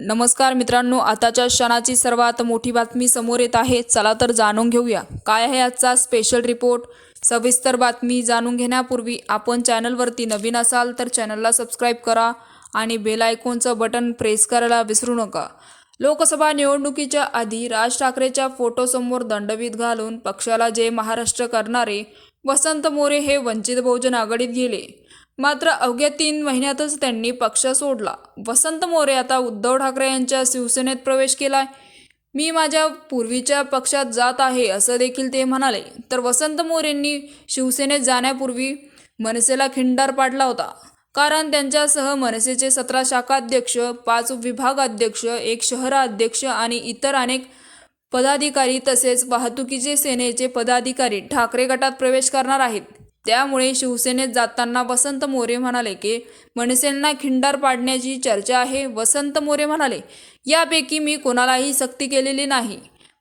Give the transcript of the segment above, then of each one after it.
नमस्कार मित्रांनो आताच्या क्षणाची सर्वात मोठी बातमी समोर येत आहे. चला तर जाणून घेऊया. काय आहे आजचा स्पेशल रिपोर्ट सविस्तर बातमी जाणून घेण्यापूर्वी आपण चॅनलवरती नवीन असाल तर चॅनलला सबस्क्राईब करा आणि बेल आयकॉनचं बटन प्रेस करायला विसरू नका. लोकसभा निवडणुकीच्या आधी राज ठाकरेच्या फोटोसमोर दंडवीत घालून पक्षाला जे महाराष्ट्र करणारे वसंत मोरे हे वंचित बहुजन आघाडीत गेले. मात्र अवघ्या तीन महिन्यातच त्यांनी पक्ष सोडला. वसंत मोरे आता उद्धव ठाकरे यांच्या शिवसेनेत प्रवेश केलाय. मी माझ्या पूर्वीच्या पक्षात जात आहे असं देखील ते म्हणाले. तर वसंत मोरेंनी शिवसेनेत जाण्यापूर्वी मनसेला खिंडार पाडला होता. कारण त्यांच्यासह मनसेचे सतरा शाखाध्यक्ष पाच विभागाध्यक्ष एक शहराध्यक्ष आणि इतर अनेक पदाधिकारी तसेच वाहतुकीचे सेनेचे पदाधिकारी ठाकरे गटात प्रवेश करणार आहेत. त्यामुळे शिवसेनेत जाताना वसंत मोरे म्हणाले की मनसेंना खिंडार पाडण्याची चर्चा आहे वसंत मोरे म्हणाले यापैकी मी कोणालाही सक्ती केलेली नाही.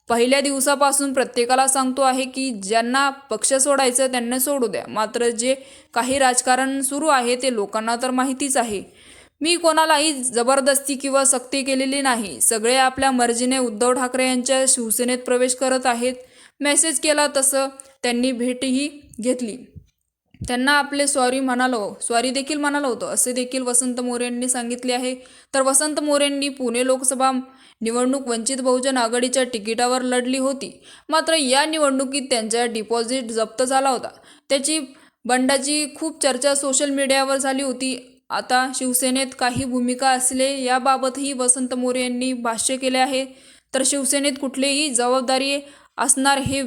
पहिल्या दिवसापासून प्रत्येकाला सांगतो आहे की ज्यांना पक्ष सोडायचं त्यांना सोडू द्या. मात्र जे काही राजकारण सुरू आहे ते लोकांना तर माहितीच आहे. मी कोणालाही जबरदस्ती किंवा सक्ती केलेली नाही. सगळे आपल्या मर्जीने उद्धव ठाकरे यांच्या शिवसेनेत प्रवेश करत आहेत. मेसेज केला तसं त्यांनी भेटही घेतली. त्यांना आपले सॉरी म्हणालो सॉरी देखील म्हणालो होतं. असे देखील वसंत मोरे यांनी सांगितले आहे. तर वसंत मोरेंनी पुणे लोकसभा निवडणूक वंचित बहुजन आघाडीच्या तिकिटावर लढली होती. मात्र या निवडणुकीत त्यांचा डिपॉझिट जप्त झाला होता. त्याची बंडाची खूप चर्चा सोशल मीडियावर झाली होती. आता शिवसेनेत काही भूमिका असले याबाबतही वसंत मोरे यांनी भाष्य केले आहे. तर शिवसेनेत कुठलीही जबाबदारी असणार हे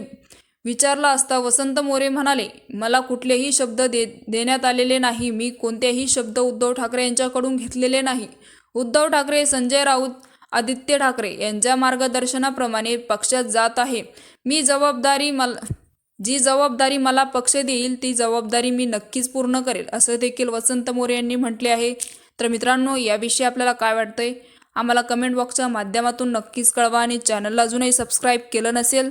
विचारला असता वसंत मोरे म्हणाले मला कुठलेही शब्द दे देण्यात आलेले नाही. मी कोणतेही शब्द उद्धव ठाकरे यांच्याकडून घेतलेले नाही. उद्धव ठाकरे संजय राऊत आदित्य ठाकरे यांच्या मार्गदर्शनाप्रमाणे पक्षात जात आहे. मी जबाबदारी मला जी जबाबदारी मला पक्ष देईल ती जबाबदारी मी नक्कीच पूर्ण करेल असं देखील वसंत मोरे यांनी म्हटले आहे. तर मित्रांनो याविषयी आपल्याला काय वाटतंय? आम्हाला कमेंट बॉक्सच्या माध्यमातून नक्कीच कळवा आणि चॅनलला अजूनही सबस्क्राईब केलं नसेल